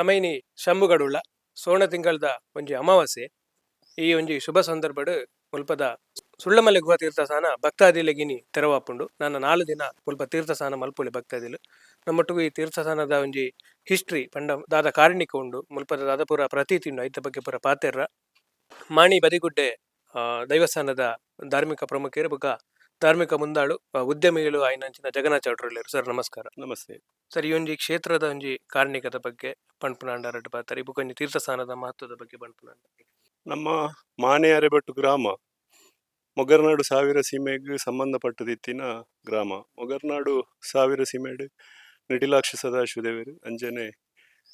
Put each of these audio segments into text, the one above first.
ನಮೈನಿ ಶಂಭುಗಡುಳ್ಳ ಸೋಣ ತಿಂಗಳದ ಒಂಜಿ ಅಮಾವಾಸ್ಯೆ. ಈ ಒಂಜಿ ಶುಭ ಸಂದರ್ಭಡ್ ಮುಲ್ಪದ ಸುಳ್ಳಮಲೆ ಗುಹ ತೀರ್ಥಸ್ಥಾನ ಭಕ್ತಾದಿಲೆಗಿನಿ ತೆರವಾಪುಂಡು. ನನ್ನ ನಾಲ್ಕು ದಿನ ಮುಲ್ಪ ತೀರ್ಥಸ್ಥಾನ ಮಲ್ಪುಲಿ ಭಕ್ತಾದಿಲು. ನಮ್ಮೊಟ್ಟಿಗೂ ಈ ತೀರ್ಥಸ್ಥಾನದ ಒಂಜಿ ಹಿಸ್ಟ್ರಿ ಪಂಡ ದಾದ ಕಾರಣಿಕ ಉಂಡು. ಮುಲ್ಪದ ದಾದ ಪೂರ ಪ್ರತೀತಿ ಉಂಡು ಐತ ಬಗ್ಗೆ ಪೂರ ಪಾತೆರ್ರ. ಮಾಣಿ ಬದಿಗುಡ್ಡೆ ದೈವಸ್ಥಾನದ ಧಾರ್ಮಿಕ ಪ್ರಮುಖರು ಬೊಕ ಧಾರ್ಮಿಕ ಮುಂದಾಳು ಆ, ಉದ್ಯಮಿಗಳು ಆಯ್ನಂಚಿನ ಜಗನ್ನಾಥ ಚೌಟ್ರಲ್ಲೇರು. ಸರ್ ನಮಸ್ಕಾರ. ನಮಸ್ತೆ. ಸರ್ ಈ ಒಂಜಿ ಕ್ಷೇತ್ರದ ಒಂಜಿ ಕಾರ್ಣಿಕದ ಬಗ್ಗೆ ಪಂಪುನಾಂಡ ಒಂಜಿ ತೀರ್ಥಸ್ಥಾನದ ಮಹತ್ವದ ಬಗ್ಗೆ ಪಣ್ಪುನಾಂಡ ನಮ್ಮ ಮಾನೆ ಅರೆಬಟ್ಟು ಗ್ರಾಮ ಮೊಗರ್ನಾಡು ಸಾವಿರ ಸೀಮೆಗೆ ಸಂಬಂಧಪಟ್ಟದಿತ್ತಿನ ಗ್ರಾಮ ಮೊಗರ್ನಾಡು ಸಾವಿರ ಸೀಮೆಡ್ ನಿಟಿಲಾಕ್ಷ ಸದಾಶಿವ ದೇವೇರು ಅಂಜನೆ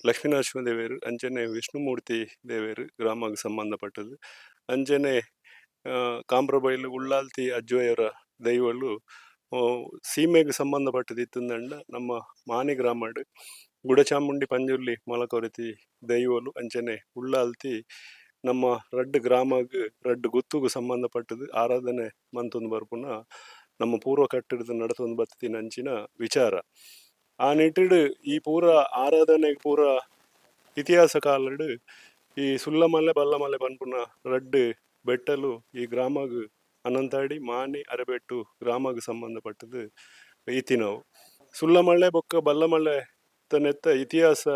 ಲಕ್ಷ್ಮೀನರಸಿಂಹ ದೇವೇರು ಅಂಜನೆ ವಿಷ್ಣುಮೂರ್ತಿ ದೇವರು ಗ್ರಾಮಕ್ಕೆ ಸಂಬಂಧಪಟ್ಟದ್ದು. ಅಂಜನೆ ಆ, ಕಾಮ್ರಬೈಲು ಉಳ್ಳಾಲ್ತಿ ಅಜ್ಜೋಯವರ ದೈವಗಳು ಸೀಮೆಗೆ ಸೀಮೆಗೆ ಸಂಬಂಧಪಟ್ಟದಿತ್ತಂದಂಡ ನಮ್ಮ ಮಾನೆ ಗ್ರಾಮಡ್, ಗುಡಚಾಮುಂಡಿ ಪಂಜುರ್ಲಿ ಮೊಲಕೊರತಿ ದೈವಲು ಅಂಚನೆ ಉಳ್ಳಾಲ್ತಿ ನಮ್ಮ ರಡ್ಡ್ ಗ್ರಾಮಗ್, ರಡ್ಡ್ ಗುತ್ತುಗು ಸಂಬಂಧಪಟ್ಟದು ಆರಾಧನೆ ಮಂತೊಂದು ಬರ್ಪುನ ನಮ್ಮ ಪೂರ್ವ ಕಟ್ಟಡದ ನಡತೊಂದು ಬತ್ತಿನ ಅಂಚಿನ ವಿಚಾರ. ಆ ನಿಟ್ಟಿಡು ಈ ಪೂರ ಆರಾಧನೆ ಪೂರ ಇತಿಹಾಸ ಕಾಲಡು ಈ ಸುಲ್ಲಮಲೆ ಬಲ್ಲಮಲೆ ಪನ್ಪುನ ರಡ್ಡ್ ಬೆಟ್ಟಲು ಈ ಗ್ರಾಮಗ್ ಅನಂತಾಡಿ ಮಾನಿ, ಅರೆಬೆಟ್ಟು ಗ್ರಾಮಗ್ ನಾವು. ಸುಳ್ಳ ಮಳೆ ಬೊಕ್ಕ ಬಲ್ಲಮಲೆ ತನ್ನೆತ್ತ ಇತಿಹಾಸ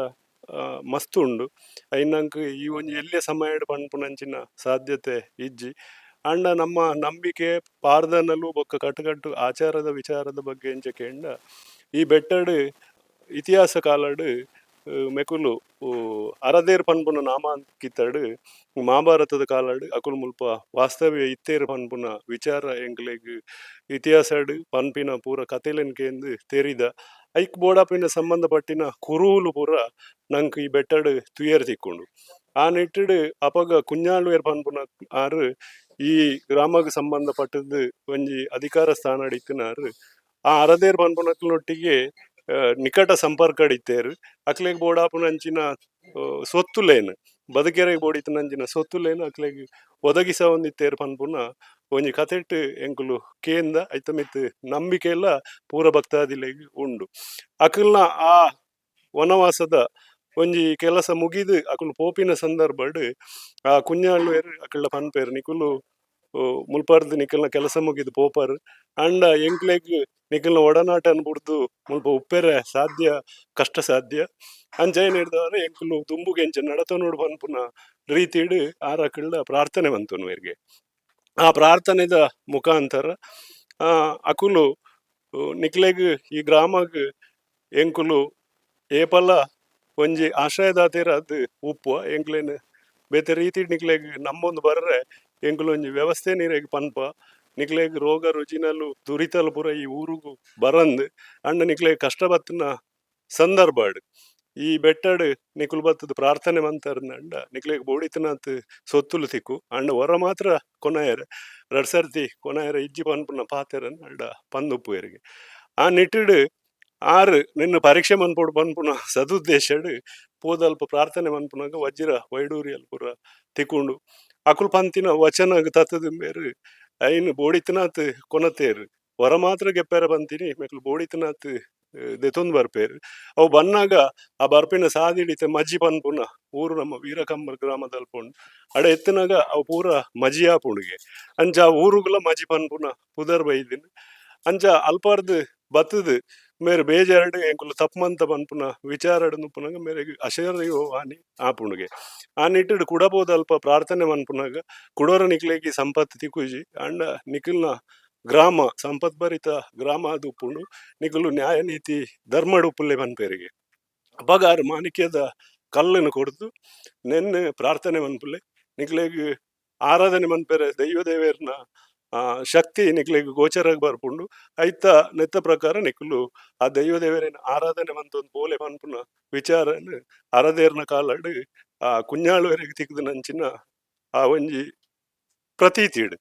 ಮಸ್ತ್ ಉಂಡು. ಐನಂಕ್ ಈ ಒಂಜಿ ಎಲ್ಯ ಸಮಯ ಪನ್ಪುನಂಚಿನ ಸಾಧ್ಯತೆ ಇಜ್ಜಿ. ಅಂಡ ನಮ್ಮ ನಂಬಿಕೆ ಪಾರ್ದನಲು ಬೊಕ್ಕ ಕಟ್ಟುಕಟ್ಟು ಆಚಾರದ ವಿಚಾರದ ಬಗ್ಗೆ ಎಂಚ ಕೇಂಡ ಈ ಬೆಟ್ಟಡು ಇತಿಹಾಸ ಕಾಲಡ್ ಮೆಕುಲು ಅರದೇರ್ ಪನ್ಪುನ ನಾಮ ಕಿತ್ತಡ್ ಮಹಾಭಾರತದ ಕಾಲಡ್ ಅಕುಲ್ ಮುಲ್ಪ ವಾಸ್ತವ್ಯ ಇತ್ತೇರ್ ಪನ್ಪುನ ವಿಚಾರ ಎಂಕ್ಲೆಗ್ ಇತಿಹಾಸಡ್ ಪನ್ಪಿನ ಪೂರ ಕತೆಲೆನ್ ಕೇಂದ್ರ ತೆರಿದ. ಐಕ್ ಬೋಡಾಪಿನ ಸಂಬಂಧಪಟ್ಟಿನ ಕುರುಹುಲು ಪೂರ ನಂಕ್ ಈ ಬೆಟ್ಟಡು ತುಯರ್ ತಿಕ್ಕೊಂಡು. ಆ ನಿಟ್ಟಿಡ್ ಅಪಗ ಕುಂಜಾಳು ಪನ್ಪುನ ಆರು ಈ ಗ್ರಾಮಕ್ಕೆ ಸಂಬಂಧಪಟ್ಟದ್ದು ಒಂಜಿ ಅಧಿಕಾರ ಸ್ಥಾನ ಅಡಿಕ್ಕನಾರು ಆ ಅರದೇರ್ ಪನ್ಪುನಕ್ಲೊಟ್ಟಿಗೆ ಆ, ನಿಕಟ ಸಂಪರ್ಕ ಇತ್ತೇರು ಅಕ್ಲೆಗ್ ಬೋಡಾಪುನಂಚಿನ ಸೊತ್ತುಲೇನ್ ಬದುಕೆರೆಗ್ ಬೋಡಿತನಂಚಿನ ಸೊತ್ತುಲೇನ್ ಅಕ್ಲೆಗ್ ಒದಗಿಸ ಒಂದಿತ್ತೇರು ಪನ್ಪುನ. ಒಂಜಿ ಕತೆಟ್ ಎಂಕುಲು ಕೇಂದ ಐತ ಮಿತ್ ನಂಬಿಕೆ ಎಲ್ಲ ಪೂರ ಭಕ್ತಾದಿಲೆಗ್ ಉಂಡು. ಅಕಲ್ನ ಆ ವನವಾಸದ ಒಂಜಿ ಕೆಲಸ ಮುಗಿದು ಅಕುಲು ಪೋಪಿನ ಸಂದರ್ಭಡ್ ಆ ಕುಂಜಾಳು ಅಕಲ್ನ ಪನ್ಪೇರ್ ನಿಕುಲು ಮುಲ್ಪಾರ್ದು ನಿಕಲ್ನ ಕೆಲಸ ಮುಗಿದು ಪೋಪರ್ ಅಂಡ ಎಂಕ್ಲೆಗ್ ನಿಕಲ್ನ ಒಡನಾಟ ಅನ್ಬಿಡ್ದು ಮುಲ್ಪ ಉಪ್ಪೆರೆ ಸಾಧ್ಯ, ಕಷ್ಟ ಸಾಧ್ಯ. ಅಂಚೈನ್ ಹಿಡ್ದವ್ರೆ ಎಂಕ್ಲು ದುಂಬುಗೆ ಎಂಚ ನಡತನೋಡು ಪನ್ಪುನ ರೀತಿಡ್ ಆರಕಲ್ನ ಪ್ರಾರ್ಥನೆ ಬಂತು ಇವರಿಗೆ ಆ ಪ್ರಾರ್ಥನೆದ ಮುಖಾಂತರ ಅಕುಲು ನಿಕ್ಲೆಗ್ ಈ ಗ್ರಾಮಗ್ ಎಂಕುಲು ಏಪಲ ಒಂಜಿ ಆಶ್ರಯದಾತೆರ ಅದು ಉಪ್ಪು ಎಂಕ್ಲೇನು. ಬೇತೆ ರೀತಿ ನಿಕ್ಲೆಗ್ ನಮ್ಮೊಂದು ಬರ್ರೆ ಎಂಕುಲು ಒಂಜಿ ವ್ಯವಸ್ಥೆ ನೀರೇಗ್ ಪನ್ಪ, ನಿಕ್ಲೆಗ್ ರೋಗ ರುಜಿನಲು ದುರಿತಲು ಪುರ ಈ ಊರುಗು ಬರಂದ್ ಅಣ್ಣ ನಿಕ್ಲೆಗ್ ಕಷ್ಟ ಬತ್ತಿನ ಸಂದರ್ಭಡ್. ಈ ಬೆಟ್ಟಡ್ ನಿಕುಲು ಬತ್ತದ ಪ್ರಾರ್ಥನೆ ಮಂತರ್ನಂಡ ನಿಕ್ಲೆಗ್ ಬೋಡಿತನಾತ್ ಸೊತ್ತುಲು ತಿಕ್ಕು ಅಣ್ಣ ಹೊರ ಮಾತ್ರ ಕೊನೆಯರ, ರಡ್ ಸರ್ತಿ ಕೊನೆಯರ ಇಜ್ಜಿ ಪನ್ಪುನ ಪಾತೆರನ್ ಅಂಡ ಪಂದುಪ್ಪು ಎರಿಗೆ. ಆ ನಿಟ್ಟಿಡ್ ಆರ್ ನಿನ್ನ ಪರೀಕ್ಷೆ ಮನ್ಪೊಡು ಪನ್ಪುನ ಸದುದ್ದೇಶಡ್ ಪೋದಲ್ಪ ಪ್ರಾರ್ಥನೆ ಮನ್ಪುನಾಗ ವಜ್ರ ವೈಡೂರಿಯಲ್ ಪೂರ ತಿಕ್ಕೊಂಡು. ಅಕುಲ್ ಪಂತಿನ ವಚನ ಮೇರು, ಐನ್ ಬೋಡಿತನಾತ್ ಕೊನತೇರು ಹೊರ ಮಾತ್ರ ಗೆಪ್ಪೆರ ಬಂತೀನಿ, ಮೇಕಲು ಬೋಡಿತನಾತ್ ದೆತೊಂದು ಬರ್ಪೇರು. ಅವು ಬನ್ನಾಗ ಆ ಬರ್ಪಿನ ಸಾದಿಡಿತ ಮಜ್ಜಿ ಪನ್ಪುನ, ಊರು ನಮ್ಮ ವೀರಕಂಬರ್ ಗ್ರಾಮದಲ್ಲಿ ಪೋಂಡು. ಅಡ ಎತ್ತಿನಾಗ ಅವು ಪೂರ ಮಜಿಯಾ ಪುಂಡಿಗೆ ಅಂಚ ಆ ಊರುಗುಲ ಮಜಿ ಪನ್ಪುನ ಪುದರ್ ಬೈದಿನ ಅಂಚ ಅಲ್ಪಾರ್ದು ಬತ್ತದು ಮೇರೆ బేజారడు ಎಂಕುಲು తప్పమంత పనుపున విచారడు ನುಪ್ಪುನಾಗ ಮೇರೆಗ್ అశయో ಆ ನಿಟ್ಟಿಡ್ ಕುಡಬೋದು ಅಲ್ಪ ಪ್ರಾರ್ಥನೆ ಮನ್ಪುನಾಗ ಕುಡೋರ ನಿಕ್ಲೆಗಿ ಸಂಪತ್ ತಿಕ್ಕುಜಿ ಅಂಡ ನಿಖಿಲ್ನ ಗ್ರಾಮ ಸಂಪತ್ ಭರಿತ ಗ್ರಾಮ ಅದು ಉಪ್ಪುಂಡು ನಿಖಲು ನ್ಯಾಯ ನೀತಿ ಧರ್ಮಡು ಉಪ್ಪುಲ್ಲೆ ಪನ್ಪೇರಿಗೆ ಅಪಗಾರ ಮಾಣಿಕ್ಯದ ಕಲ್ಲನ್ನು ಕೊಡ್ತು ನೆನ್ನೆ ಪ್ರಾರ್ಥನೆ ಮನ್ಪುಲ್ಲೆ ನಿಕ್ಲೆಗ್ ಆರಾಧನೆ ಮನ್ಪೇರೆ ದೈವ ದೇವೇರ್ನ ಶಕ್ತಿ ನಿಕ್ಲೆಗ್ ಗೋಚರಾಗಿ ಬರ್ಪುಂಡು ಐತ ನೆತ್ತ ಪ್ರಕಾರ ನಿಕ್ಲು. ಆ ದೈವ ದೇವರೇನ ಆರಾಧನೆ ಮಂತೊಂದು ಪೋಲೆ ಮನ್ಪುನ ವಿಚಾರನ್ ಅರದೇರ್ನ ಕಾಲಡ್, ಆ ಕುಂಜಾಳುವರೆಗೆ ತಿಕ್ಕದ ನಂಚಿನ ಆ ಒಂಜಿ ಪ್ರತೀತಿಡ್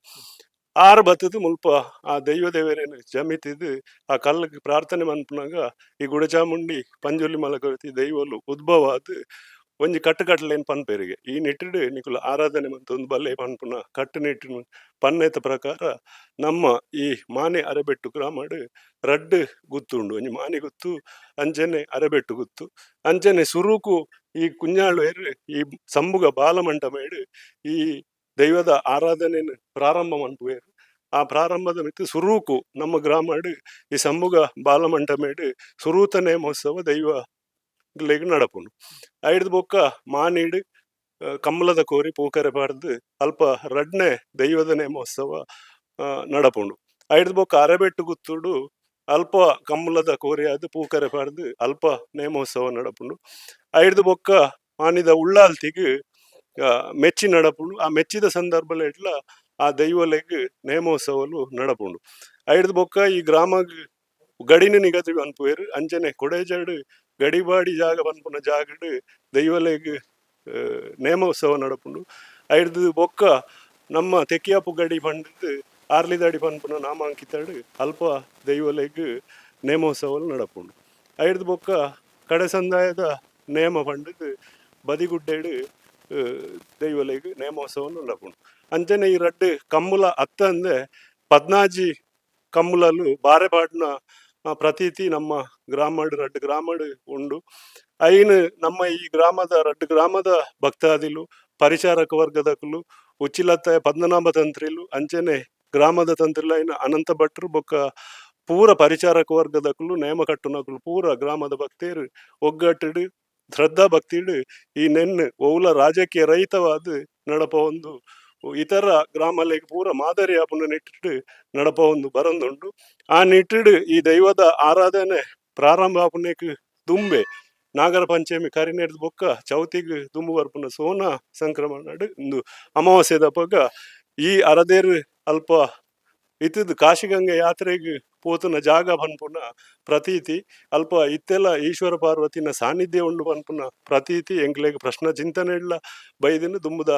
ಆರು ಬತ್ತದು ಮುಲ್ಪ ಆ ದೈವ ದೇವರೇನು ಜಮಿತಿದ್ದು ಆ ಕಲ್ಲಕ್ಕೆ ಪ್ರಾರ್ಥನೆ ಮನ್ಪುನಾಗ ಈ ಗುಡಚಾಮುಂಡಿ, ಪಂಜುಲಿ ಮಲಕರತಿ ದೈವಲು ಉದ್ಭವ ಒಂಜಿ ಕಟ್ಟಕಟ್ಟಲೇನಪ್ಪನ್ ಪೇರಿಗೆ ಈ ನಿಟ್ಟಿಡು ನಿಕುಲು ಆರಾಧನೆ ಮಂತೊಂದು ಬಲ್ಲೆ ಪನ್ಪುನ ಕಟ್ಟುನಿಟ್ಟಿನ ಪನ್ನೆತ ಪ್ರಕಾರ ನಮ್ಮ ಈ ಮಾನೆ ಅರೆಬೆಟ್ಟು ಗ್ರಾಮಡ್ ರಡ್ಡ್ ಗುತ್ತುಂಡು ಒಂಜಿ ಮಾನೆ ಗುತ್ತು, ಅಂಜನೆ ಅರೆಬೆಟ್ಟು ಗುತ್ತು. ಅಂಜನೆ ಸುರುಕು ಈ ಕುಂಜಾಳು ಏರು ಈ ಸಂಬುಗ ಬಾಲಮಂಟಪೇಡ್ ಈ ದೈವದ ಆರಾಧನೆ ಪ್ರಾರಂಭ ಮನ್ಪುವೆರ್ ಆ ಪ್ರಾರಂಭದ ಮಿತ್ತು ಸುರೂಕು ನಮ್ಮ ಗ್ರಾಮಡ್ ಈ ಸಂಬುಗ ಬಾಲಮಂಟಪೇಡ್ ಸುರೂತನೇ ಮಹೋತ್ಸವ ದೈವ ಲೆಗ್ ನಡಪುಂಡು ಐಡ್ ಬೊಕ್ಕ ಮಾನೀಡ್ ಆ, ಕಮ್ಮಲದ ಕೋರಿ ಪೂಕರೆ ಪಾಡ್ದು ಅಲ್ಪ ರಡ್ನೆ ದೈವದ ನೇಮೋತ್ಸವ ನಡಪುಂಡು ಐಡ್ ಬೊಕ್ಕ ಅರೆಬೆಟ್ಟು ಗುತ್ತುಡು ಅಲ್ಪ ಕಮ್ಮಲದ ಕೋರಿ ಅದು ಪೂಕರೆ ಪಾಡ್ದು ಅಲ್ಪ ನೇಮೋತ್ಸವ ನಡಪುಂಡು ಐಡ್ ಬೊಕ್ಕ ಮಾನಿದ ಉಳ್ಳಾಲ್ತಿಗ್ ಮೆಚ್ಚಿ ನಡಪುಂಡು ಆ ಮೆಚ್ಚಿದ ಸಂದರ್ಭಲ ಇಟ್ಲ ಆ ದೈವಲೆಗ್ ನೇಮೋತ್ಸವಲು ನಡಪುಂಡು ಐಡ್ ಬೊಕ್ಕ ಈ ಗ್ರಾಮಗ್ ಗಡಿನ ನಿಗದಿ ಅನ್ಪುವೆರ್ ಅಂಜನೆ ಕೊಡೇಜಾಡ್ ಗಡಿಬಾಡಿ ಜಾಗ ಪನ್ಪುನ ಜಾಗಡ್ ದೈವಲೆಗ್ ನೇಮೋತ್ಸವ ನಡಪುಂಡು ಐಡ್ದು ಬೊಕ್ಕ ನಮ್ಮ ತೆಕ್ಕಿಯಾಪು ಗಡಿ ಪಂಡಿದ್ ಆರ್ಲಿದಾಡಿ ಪನ್ಪುನ ನಾಮಾಂಕಿತಡ್ ಅಲ್ಪ ದೈವಲೆಗ್ ನೇಮೋತ್ಸವ ನಡಪುಂಡು ಐಡ್ದು ಬೊಕ್ಕ ಕಡೆ ಸಂದಾಯದ ನೇಮ ಪಂಡಿದ್ ಬದಿಗುಡ್ಡೆಡ್ ದೈವಲೆಗ್ ನೇಮೋತ್ಸವ ನಡಪುಂಡು ಅಂಚನೆ ಈ ರಡ್ಡು ಕಮ್ಮುಲ ಅತ್ತಂದೆ ಪದ್ನಾಜಿ ಕಮ್ಮುಲಲು ಬಾರೆಪಾಡ್ನ ಆ, ಪ್ರತೀತಿ ನಮ್ಮ ಗ್ರಾಮಡ್ ರಡ್ಡ್ ಗ್ರಾಮಡ್ ಉಂಡು. ಐನ್ ನಮ್ಮ ಈ ಗ್ರಾಮದ ರಡ್ಡ್ ಗ್ರಾಮದ ಭಕ್ತಾದಿಲು, ಪರಿಚಾರಕ ವರ್ಗದಕುಲು, ಉಚ್ಚಿಲತ್ತ ಪದ್ಮನಾಭ ತಂತ್ರಿಲು, ಅಂಚನೆ ಗ್ರಾಮದ ತಂತ್ರಿಲ ಐನ ಅನಂತ ಭಟ್ರು ಬೊಕ್ಕ ಪೂರ ಪರಿಚಾರಕ ವರ್ಗದಕುಲು, ನೇಮ ಕಟ್ಟುನಕುಲು ಪೂರ ಗ್ರಾಮದ ಭಕ್ತಿಯರು ಒಗ್ಗಟ್ಟಿಡು, ಶ್ರದ್ಧಾ ಭಕ್ತಿಡು ಈ ನೆನ್ನೆ ಒವುಲ ರಾಜಕೀಯ ರಹಿತವಾದ ನಡಪ ಒಂದು ಇತರ ಗ್ರಾಮಲೆಗ್ ಪೂರ ಮಾದರಿ ಆಪುನ ನೆಟ್ಟಿಡ್ ನಡಪ ಒಂದು ಬರೊಂದುಂಡು ಆ ನಿಟ್ಟಿಡ್ ಈ ದೈವದ ಆರಾಧನೆ ಪ್ರಾರಂಭ ಆಪುನೇಕ್ ದುಂಬೆ, ನಾಗರ ಪಂಚಮಿ ಕರಿನೆಡ್ದು ಬೊಕ್ಕ, ಚೌತಿಗ್ ದುಂಬು ಬರ್ಪುನ ಸೋನ ಸಂಕ್ರಮಣ ಇಂದು ಅಮಾವಾಸ್ಯದ ಈ ಅರದೇರ್ ಅಲ್ಪ ಇತ್ತದ ಕಾಶಿಗಂಗೆ ಯಾತ್ರೆಗ್ ಪೋತನ ಜಾಗ ಬನ್ಪುನ ಪ್ರತೀತಿ, ಅಲ್ಪ ಇತ್ತೆಲ್ಲ ಈಶ್ವರ ಪಾರ್ವತಿನ ಸಾನ್ನಿಧ್ಯ ಉಂಡು ಬನ್ಪುನ ಪ್ರತೀತಿ ಎಂಕ್ಲೆಗ್ ಪ್ರಶ್ನ ಚಿಂತನೆ ಇಲ್ಲ ಬೈದಿನ ದುಂಬುದ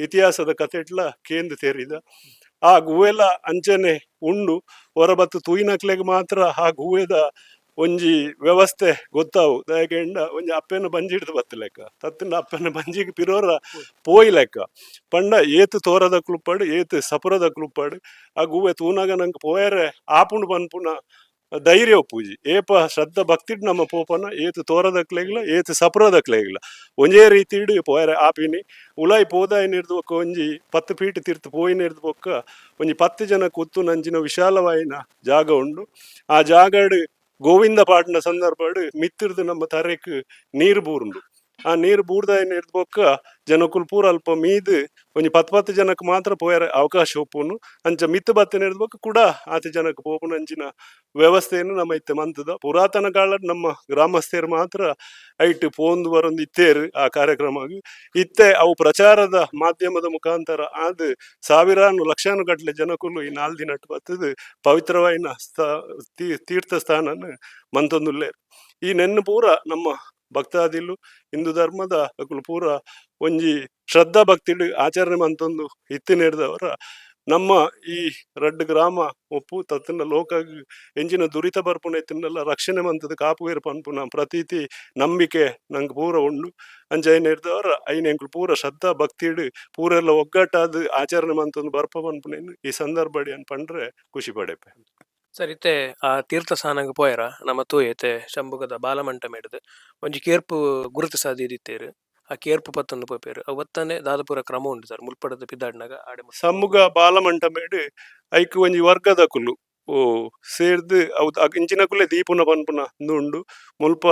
ಇತಿಹಾಸದ ಕಥೆಟ್ಲ ಕೇಂದ್ರ ತೇರಿದ. ಆ ಗುವೆಲ ಅಂಚನೆ ಉಂಡು. ಹೊರಬತ್ತು ತೂಯಿನಕ್ಲೆಗೆ ಮಾತ್ರ ಆ ಗುವೆದ ಒಂಜಿ ವ್ಯವಸ್ಥೆ ಗೊತ್ತಾವು. ದಯಕೆಂಡ ಒಂಜಿ ಅಪ್ಪೆನ ಹಿಡಿದು ಬತ್ತ ಲೆಕ್ಕ. ತತ್ತಿನ ಅಪ್ಪೆನ ಬಂಜಿಗೆ ಪಿರೋರ ಪೋಯಿ ಲೆಕ್ಕ. ಪಂಡ ಏತು ತೋರದ ಕ್ಲುಪ್ಪಾಡು, ಏತು ಸಪುರದ ಕ್ಲುಪ್ಪಾಡು. ಆ ಗುವೆ ತೂನಾಗ ನಂಗೆ ಪೋಯರೆ ಆಪುಂಡು ಪನ್ಪುನ ಧೈರ್ಯ ಪೂಜಿ. ಏಪ ಶ್ರದ್ಧ ಭಕ್ತಿಡ್ ನಮ್ಮ ಪೋಪನ, ಏತು ತೋರದಕ್ಲೆಗ್ಲ ಏತು ಸಪುರದಕ್ಲೆಗ್ಲ ಒಂಜೇ ಇಡು ಪೋಯರೆ ಆಪಿನಿ. ಉಲಾಯಿ ಪೋದಾಯ ನಿರ್ದು ಬೊಕ್ಕ ಒಂಜಿ ಪತ್ತು ಪೀಟ್ ತೀರ್ತು ಪೋಯಿ ನಿರ್ದು ಬೊಕ್ಕ ಒಂಜಿ ಪತ್ತು ಜನ ಕೂತು ನಂಜಿನ ವಿಶಾಲವಾಯಿನ ಜಾಗ ಉಂಡು. ಆ ಜಾಗಡ್ ಗೋವಿಂದ ಪಾಡಿನ ಸಂದರ್ಭಡ್ ಮಿತ್ತಿರ್ದು ನಮ್ಮ ತರೆಕ್ ನೀರು ಬೂರುಂಡು. ಆ ನೀರು ಬೂರ್ದಾಯ ನಿರ್ದು ಬೊಕ್ಕ ಜನಕುಲ್ ಪೂರ ಅಲ್ಪ ಮೀದ್ ಒಂಜಿ ಪತ್ ಪತ್ ಜನಕ್ಕೆ ಮಾತ್ರ ಪೋಯರೆ ಅವಕಾಶ ಒಪ್ಪುನು. ಅಂಚ ಮಿತ್ತು ಬತ್ತಿನ ನಿರ್ದು ಬೊಕ್ಕ ಕೂಡ ಆತ ಜನಕ್ಕೆ ಪೋಪುನ. ಅಂಚಿನ ವ್ಯವಸ್ಥೆಯನ್ನು ನಮ್ಮ ಇತ್ತೆ ಮಂತದ. ಪುರಾತನ ಕಾಲ ನಮ್ಮ ಗ್ರಾಮಸ್ಥರು ಮಾತ್ರ ಐಟ್ ಪೋಂದು ಬರೊಂದು ಇತ್ತೇರು ಆ ಕಾರ್ಯಕ್ರಮ ಇತ್ತೆ ಅವು ಪ್ರಚಾರದ ಮಾಧ್ಯಮದ ಮುಖಾಂತರ ಆದ್ ಸಾವಿರಾನು ಲಕ್ಷಾನು ಗಟ್ಟಲೆ ಜನಕುಲು ಈ ನಾಲ್ ದಿನ ಬತ್ತದ ಪವಿತ್ರವಾಯಿನ ತೀರ್ಥ ಸ್ಥಾನನ ಮಂತೊಂದುಲ್ಲೇರು. ಈ ನೆನ್ನು ಪೂರ ನಮ್ಮ ಭಕ್ತಾದಿಲು ಹಿಂದೂ ಧರ್ಮದ ಪೂರ ಒಂಜಿ ಶ್ರದ್ಧಾ ಭಕ್ತಿಡ್ ಆಚರಣೆ ಮಂತೊಂದು ಇತ್ತಿ ನೆಡ್ದವರ ನಮ್ಮ ಈ ರಡ್ಡ್ ಗ್ರಾಮ ಒಪ್ಪು ತತ್ತಿನ ಲೋಕ ಎಂಜಿನ ದುರಿತ ಬರ್ಪುನ ತಿನ್ನಲ್ಲ ರಕ್ಷಣೆ ಮಂತದ ಕಾಪುವೇರು ಪನ್ಪುನ ಪ್ರತೀತಿ ನಂಬಿಕೆ ನಂಗೆ ಪೂರ ಉಂಡು. ಅಂಜೈನ ಇರ್ದವರ ಐನ ಐನ್ ಎಂಕ್ಲು ಪೂರ ಶ್ರದ್ಧಾ ಭಕ್ತಿಡ್ ಪೂರೆಲ್ಲ ಒಗ್ಗಟ್ಟಾದ ಆಚರಣೆ ಮಂತೊಂದು ಬರ್ಪ ಪನ್ಪುನೇನು ಈ ಸಂದರ್ಭಡಿ ಅನ್ ಪಂಡ್ರೆ ಖುಷಿ ಪಡೆಪೆ. ಸರ್ ಇತ್ತೆ ಆ ತೀರ್ಥ ಸ್ನಾನಗ್ ಪೋಯರ ನಮ್ಮ ತೂಯತೆ ಶಂಭುಗದ ಬಾಲಮಂಟ ಮೇಡದೆ ಒಂಜಿ ಕೇರ್ಪು ಗುರುತು ಸಾದಿತ್ತೇರು ಆ ಕೇರ್ಪು ಪತ್ತೊಂದು ಪೋಪೇರು. ಅವತ್ತನೆ ದಾದಪುರ ಕ್ರಮ ಉಂಡು ಸರ್ ಮುಲ್ಪಡದ ಪಿದಾಡ್ನಾಗ ಆಡೆ. ಸಮ್ಮುಗ ಬಾಲಮಂಟ ಮೇಡಿ ಐಕ್ ಒಂಜಿ ವರ್ಗದ ಕುಲು ಓ ಸೇರ್ದು ಅವು ಇಂಚಿನ ಕುಲೆ ದೀಪುನ ಪನ್ಪುನ ಉಂಡು ಮುಲ್ಪ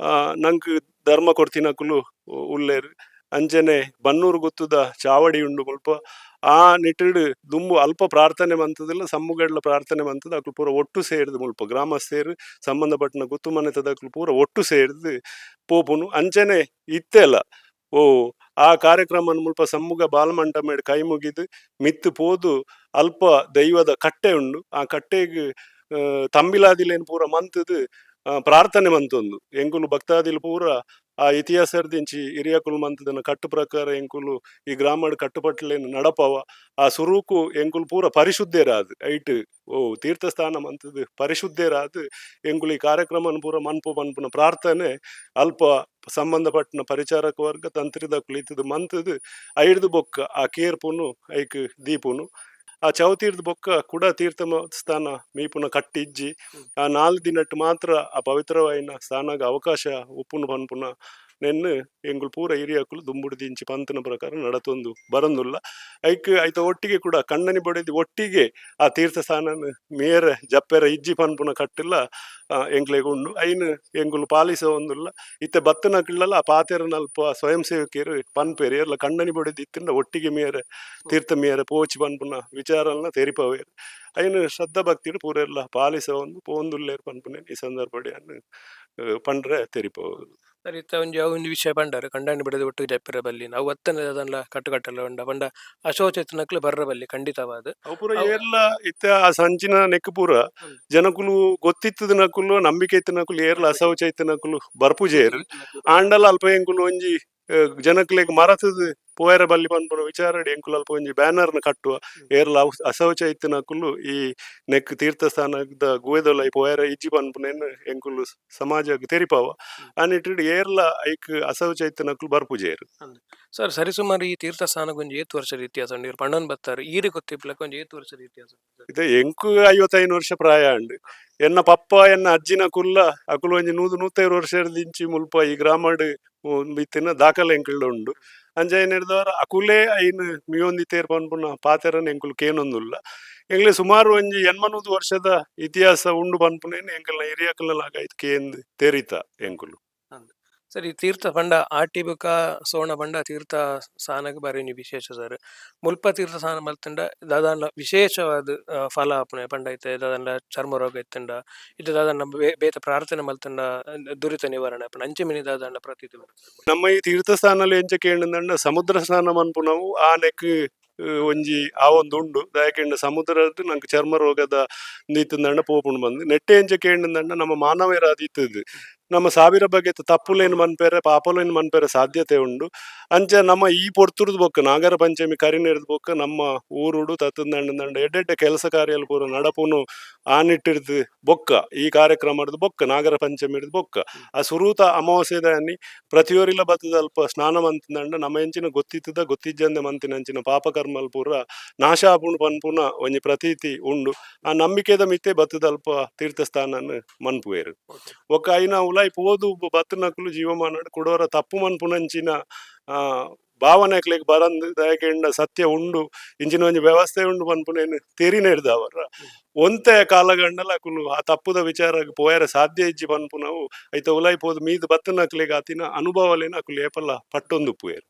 ಆ, ನಂಕ್ ಧರ್ಮ ಕೊಡ್ತಿನಕುಲು ಉಲ್ಲೇರು. ಅಂಚನೆ ಬನ್ನೂರು ಗೊತ್ತುದ ಚಾವಡಿ ಉಂಡು ಮುಲ್ಪ. ಆ ನಿಟ್ಟಿಡ್ ದುಂಬು ಅಲ್ಪ ಪ್ರಾರ್ಥನೆ ಮಂತದಲ್ಲ, ಸಮ್ಮುಗಡ್ಲ ಪ್ರಾರ್ಥನೆ ಮಂತದ ಅಕ್ಲು ಪೂರ ಒಟ್ಟು ಸೇರಿದು ಮುಲ್ಪ. ಗ್ರಾಮಸ್ಥರು ಸಂಬಂಧಪಟ್ಟನ ಮನೆತದ ಅಕ್ಲು ಪೂರ ಒಟ್ಟು ಸೇರಿದು ಪೋಪುನು. ಅಂಚನೆ ಇತ್ತೆಲ್ಲ ಓ, ಆ ಕಾರ್ಯಕ್ರಮ ಮುಲ್ಪ ಸಮ್ಮುಗ ಬಾಲಮಂಟ ಮೇಡ್ ಕೈ ಮುಗಿದು ಮಿತ್ತು ಪೋದು ಅಲ್ಪ ದೈವದ ಕಟ್ಟೆ ಉಂಡು. ಆ ಕಟ್ಟೆಗೆ ತಂಬಿಲಾದಿಲೇನು ಪೂರ ಮಂತದು ಪ್ರಾರ್ಥನೆ ಮಂತೊಂದು. ಎಂಗುಲು ಭಕ್ತಾದಿಲ್ ಪೂರ ಆ ಇತಿಹಾಸರ್ದಿಂಚಿ ಹಿರಿಯಕುಲು ಮಂತದನ ಕಟ್ಟು ಪ್ರಕಾರ ಎಂಕುಲು ಈ ಗ್ರಾಮಡ್ ಕಟ್ಟುಪಟ್ಟಲೇನು ನಡಪವ, ಆ ಸುರೂಕು ಎಂಕುಲು ಪೂರ ಪರಿಶುದ್ಧೇರಾದ್, ಐಟ್ ಓ ತೀರ್ಥಸ್ಥಾನ ಮಂತದ ಪರಿಶುದ್ಧೇರಾದ್ ಎಂಕುಲು ಈ ಕಾರ್ಯಕ್ರಮನ ಪೂರ ಮನ್ಪು ಮನ್ಪುನ ಪ್ರಾರ್ಥನೆ, ಅಲ್ಪ ಸಂಬಂಧಪಟ್ಟನ ಪರಿಚಾರಕ ವರ್ಗ ತಂತ್ರಿದ ಕುಳಿತದ ಮಂತದ ಐಡ್ದು ಬೊಕ್ಕ ಆ ಕೇರ್ಪುನು, ಐಕ್ ದೀಪುನು ಆ ಚೌತೀರ್ದ ಬೊಕ್ಕ ಕುಡ ತೀರ್ಥ ಸ್ಥಾನ ಮೀಪುನ ಕಟ್ಟಿಜ್ಜಿ ಆ ನಾಲ್ಕು ದಿನಟ್ಟು ಮಾತ್ರ ಆ ಪವಿತ್ರವಾಯಿನ ಸ್ಥಾನಗ ಅವಕಾಶ ಉಪ್ಪುನ ಪನ್ಪುನ ನೆನ್ನು ಎಂಗುಳು ಪೂರ ಹಿರಿಯಕ್ಕಲು ದುಂಬುಡು ದಿಂಚಿ ಪಂತನ ಪ್ರಕಾರ ನಡತೊಂದು, ಬರಂದುಲ್ಲ. ಐಕ್ ಐತ ಒಟ್ಟಿಗೆ ಕೂಡ ಕಣ್ಣನಿ ಬಡಿದು ಒಟ್ಟಿಗೆ ಆ ತೀರ್ಥ ಸ್ಥಾನನ ಮೇರೆ ಜಪ್ಪೆರ ಇಜ್ಜಿ ಪನ್ಪುನ ಕಟ್ಟಿಲ್ಲ ಎಂಗ್ಲೆಗ್ ಉಂಡು ಐನ್ ಎಂಗುಲು ಪಾಲಿಸ ಒಂದುಲ್ಲ. ಇತ್ತೆ ಬತ್ತನ ಕಿಳ್ಳಲ್ಲ ಆ ಪಾತೆರ ನಲ್ಪ ಸ್ವಯಂ ಸೇವಕಿಯರು ಪನ್ಪೇರಿ. ಎಲ್ಲ ಕಣ್ಣನಿ ಬಡಿದು ಇತ್ತಿಂದ ಒಟ್ಟಿಗೆ ಮೇರೆ ತೀರ್ಥ ಮೇರೆ ಪೋಚಿ ಪನ್ಪುನ ವಿಚಾರಲ್ನ ತೆರಿಪವೇರು ಐನು ಶ್ರದ್ಧಾ ಭಕ್ತಿಡು ಪೂರ ಎಲ್ಲ ಪಾಲಿಸ ಒಂದು, ಪೋಂದುಲ್ಲೇರು ಪನ್ಪುನೆ ಈ ಸಂದರ್ಭ ಪಂಡ್ರೆ ತೆರಿಪವು ಇತ್ತ ಒಂಜಿ ಅವು ಒಂದು ವಿಷಯ ಪಂಡರ್ ಕಂಡಾಣಿ ಬಿಡದೆ ಒಟ್ಟು ಜಪ್ಪಿರ ಬಲ್ಲಿ ನಾವು ಒತ್ತನೆ ಅದನ್ನ ಕಟ್ಟುಕಟ್ಟಲ್ಲ ಉಂಡ ಪಂಡ ಅಶೋಚೇತನಕ್ಲು ಬರ್ರ ಬಲ್ಲಿ ಖಂಡಿತವಾದ. ಎಲ್ಲ ಪೂರ ಇತ್ತ ಆ ಸಂಚಿನ ನೆಕ್ ಪೂರ. ಜನಕುಲು ಗೊತ್ತಿತ್ತದ ನಕುಲು ನಂಬಿಕೆ ಇತ್ತ ನಕುಲು ಏರ್ಲ. ಅಶೌಚೈತನಕುಲು ಬರ್ಪುಜೇರ್ ಆಂಡಲ ಅಲ್ಪ ಎಂಕುಲು ಒಂಜಿ ಜನಕ್ಲೆಗ್ ಮರತದ ಪೋಯರ ಬಲ್ಲಿ ಪನ್ಪುನ ವಿಚಾರ ಎಂಕುಲು ಅಲ್ಪ ಒಂಜಿ ಬ್ಯಾನರ್ನ ಕಟ್ಟುವ ಏರ್ಲ ಅಸೌಚ ಇತ್ತಿನ ನಕುಲು ಈ ನೆಕ್ ತೀರ್ಥಸ್ಥಾನದ ಗುವೆದೊಲ ಈ ಪೋಯರ ಇಜ್ಜಿ ಪನ್ಪುನೇನ್ ಎಂಕುಲು ಸಮಾಜಗ್ ತೆರಿಪಾವ. ಅನ್ನಿಟ್ಟು ಏರ್ಲ ಐಕ್ ಅಸೌಚ ಇತ್ತ ನಕುಲು ಬರ್ಪುಜೇರು ಸರ್ ಸರಿಸುಮಾರು ಈ ತೀರ್ಥಸ್ಥಾನ ಒಂಜಿ ಏತ್ ವರ್ಷದ ಇತಿಹಾಸ ಉಂಡು. ಇವ್ರು ಪಂಡನ್ ಬತ್ತಾರೆ ಈರಿ ಗೊತ್ತಿಪ್ಲಕ್ಕೆ ಒಂಜಿ ಏತ್ ವರ್ಷದ ಇತಿಹಾಸ. ಇದು ಎಂಕು ಐವತ್ತೈದು ವರ್ಷ ಪ್ರಾಯ ಉಂಡು. ಎನ್ನ ಪಪ್ಪ ಎನ್ನ ಅಜ್ಜಿನ ಕುಲ್ಲ ಅಕುಲು ಒಂಜಿ ನೂದು ನೂತೈದು ವರ್ಷದಿಂಚಿ ಮುಲ್ಪ ಈ ಗ್ರಾಮಡ್ ಬಿತ್ತಿನ ದಾಖಲೆ ಎಂಕುಲ್ಡ ಉಂಡು. ಅಂಚ ಏನ್ ಹಿಡ್ದವ್ರ ಅಕುಲೇ ಐನ್ ಮಿಯೊಂದಿತ್ತೇರ್ ಪನ್ಪುನ ಪಾತೆರನ್ ಎಂಕುಲು ಕೇನೊಂದುಲ್ಲ. ಎಂಗ್ಲೆ ಸುಮಾರು ಒಂಜಿ ಎನ್ಮನೂದು ವರ್ಷದ ಇತಿಹಾಸ ಉಂಡು ಪನ್ಪುನೇನ್ ಎಂಕಲ್ನ ಹಿರಿಯಕಲ್ನ ಇದು ಕೇಂದ್ ತೆರಿತ ಎಂಕುಲು. ಸರಿ, ತೀರ್ಥ ಪಂಡ ಆಟಿ ಬುಕ ಸೋಣ ಪಂಡ ತೀರ್ಥ ಸ್ಥಾನಕ್ಕೆ ಬರೀನಿ ವಿಶೇಷ ಸರ್. ಮುಲ್ಪ ತೀರ್ಥ ಸ್ಥಾನ ಮಲ್ತಂಡ ದಾದಾಂಡ ವಿಶೇಷವಾದ ಫಲ ಆಪುನೆ ಪಂಡ ಐತೆ ದಾದಾಂಡ ಚರ್ಮ ರೋಗ ಇತ್ತಂಡ ಇದು ದಾದಾಂಡ ಬೇತ ಪ್ರಾರ್ಥನೆ ಮಲ್ತಂಡ, ದುರಿತ ನಿವಾರಣೆ ಆಪುಂಡು ಅಂಚೆ ಮಿನಿ ದಾದಾಂಡ ಪ್ರತೀತಿ ನಮ್ಮ ಈ ತೀರ್ಥ ಸ್ಥಾನ ಎಂಚ ಕೇಳಿದಂಡ ಸಮುದ್ರ ಸ್ನಾನ ಮನ್ಪುನವು ಆ ನೆಕ್ ಒಂಜಿ ಆ ಒಂದು ಉಂಡು, ದಯಕೆಂಡ ಸಮುದ್ರದ ನಂಗೆ ಚರ್ಮ ರೋಗದ ನೀತಂದಂಡ ಪೋಪುಂಡು ಬಂದು. ನೆಟ್ಟೆ ಎಂಚ ಕೇಳಿದಂಡ ನಮ್ಮ ಮಾನವರ ಅದಿತ್ತದು ನಮ್ಮ ಸಾವಿರ ಬಗ್ಗೆ ತಪ್ಪುಲೇನು ಮನ್ಪೇರೆ ಪಾಪಲೇನು ಮನ್ಪೇರೆ ಸಾಧ್ಯತೆ ಉಂಡು. ಅಂಚ ನಮ್ಮ ಈ ಪೊರ್ತುರ್ದು ಬೊಕ್ಕ ನಾಗರ ಪಂಚಮಿ ಕರಿನೇರ್ದ ಬೊಕ್ಕ ನಮ್ಮ ಊರುಡು ತತ್ತಂದಂಡ ದಂಡ ಎಡ್ಡೆಡ್ಡೆ ಕೆಲಸ ಕಾರ್ಯಲ್ ಪೂರ ನಡಪುನು ಆನಿಟ್ಟಿರ್ದು ಬೊಕ್ಕ ಈ ಕಾರ್ಯಕ್ರಮದ ಬೊಕ್ಕ ನಾಗರ ಪಂಚಮಿ ಹಿಡ್ದು ಬೊಕ್ಕ. ಆ ಸುರೂತ ಅಮಾವಾಸ್ಯದ ಅನ್ನಿ ಪ್ರತಿಯೊರಿಲ ಬತ್ತದ ಅಲ್ಪ ಸ್ನಾನ ಮಂತಂಡ ನಮ್ಮ ಎಂಚಿನ ಗೊತ್ತಿತ್ತದ ಗೊತ್ತಿಜ್ಜಂದೆ ಮಂತಿನ ಅಂಚಿನ ಪಾಪಕರ್ಮಲ್ ಪೂರ ನಾಶ ಆಪುಂಡು ಪನ್ಪುನ ಒಂಜಿ ಪ್ರತೀತಿ ಉಂಡು. ಆ ನಂಬಿಕೆದ ಮಿತ್ತೆ ಬತ್ತದಲ್ಪ ತೀರ್ಥಸ್ಥಾನ ಮನ್ಪುವೇರು. ಒಕ್ಕ ಐನ ಉಲಾಯ್ ಪೋದು ಬತ್ತನಕುಲು ಜೀವಮಾನ ಕೊಡೋರ ತಪ್ಪು ಮನ್ಪುನಂಚಿನ ಭಾವನೆಕ್ಲೆಗ್ ಬರಂದ್ ದಯಕೆಂಡ ಸತ್ಯ ಉಂಡು ಇಂಚಿನ ಒಂಜಿ ವ್ಯವಸ್ಥೆ ಉಂಡು ಪನ್ಪುನೇನು ತೆರಿ ನೆಡ್ದವರ ಒಂತೆ ಕಾಲಗಂಡಲ ಅಕುಲು ಆ ತಪ್ಪುದ ವಿಚಾರ ಪೋಯರ ಸಾಧ್ಯ ಇಜ್ಜಿ ಪನ್ಪುನವು ಐತ ಉಲಾಯಿ ಪೋದು ಮೀದು ಬತ್ತನಕ್ಲೆಗ್ ಆತಿನ ಅನುಭವಲೇನ ಅಕುಲು ಏಪಲ ಪಟ್ಟೊಂದು ಪುಯರು.